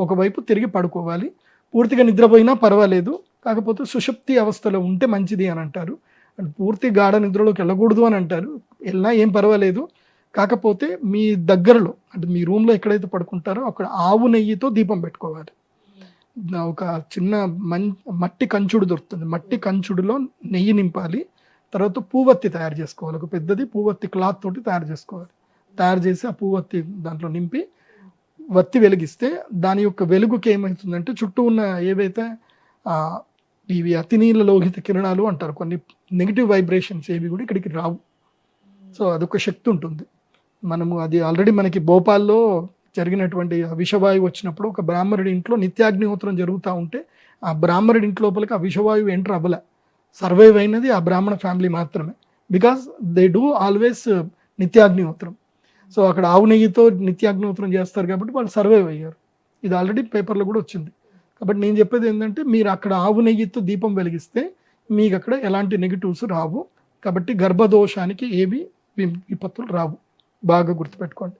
ఒకవైపు తిరిగి పడుకోవాలి. పూర్తిగా నిద్రపోయినా పర్వాలేదు. కాకపోతే సుషుప్తి అవస్థలో ఉంటే మంచిది అని అంటారు. అండ్ పూర్తి గాఢ నిద్రలోకి వెళ్ళకూడదు అని అంటారు. వెళ్ళినా ఏం పర్వాలేదు. కాకపోతే మీ దగ్గరలో అంటే మీ రూమ్లో ఎక్కడైతే పడుకుంటారో అక్కడ ఆవు నెయ్యితో దీపం పెట్టుకోవాలి. ఒక చిన్న మన్ మట్టి కంచుడు దొరుకుతుంది. మట్టి కంచుడులో నెయ్యి నింపాలి. తర్వాత పూవత్తి తయారు చేసుకోవాలి. ఒక పెద్దది పూవత్తి క్లాత్ తోటి తయారు చేసుకోవాలి. తయారు చేసి ఆ పూవత్తి దాంట్లో నింపి వత్తి వెలిగిస్తే దాని యొక్క వెలుగుకి ఏమవుతుందంటే చుట్టూ ఉన్న ఏవైతే ఇవి ఇవి అతినీల లోహిత కిరణాలు అంటారు కొన్ని నెగిటివ్ వైబ్రేషన్స్ ఏవి కూడా ఇక్కడికి రావు. సో అదొక శక్తి ఉంటుంది. మనము అది ఆల్రెడీ మనకి భోపాల్లో జరిగినటువంటి విషవాయువు వచ్చినప్పుడు ఒక బ్రాహ్మణుడి ఇంట్లో నిత్యాగ్నిహోత్రం జరుగుతూ ఉంటే ఆ బ్రాహ్మణుడి ఇంటి లోపలికి ఆ విషవాయువు ఎంటర్ అవ్వలే. సర్వైవ్ అయినది ఆ బ్రాహ్మణ ఫ్యామిలీ మాత్రమే. బికాస్ దే డూ ఆల్వేస్ నిత్యాగ్నిహోత్రం. సో అక్కడ ఆవు నెయ్యితో నిత్యాగ్నోత్రం చేస్తారు కాబట్టి వాళ్ళు సర్వైవ్ అయ్యారు. ఇది ఆల్రెడీ పేపర్లో కూడా వచ్చింది. కాబట్టి నేను చెప్పేది ఏంటంటే మీరు అక్కడ ఆవు నెయ్యితో దీపం వెలిగిస్తే మీకు అక్కడ ఎలాంటి నెగిటివ్స్ రావు. కాబట్టి గర్భదోషానికి ఏవి విపత్తులు రావు. బాగా గుర్తుపెట్టుకోండి.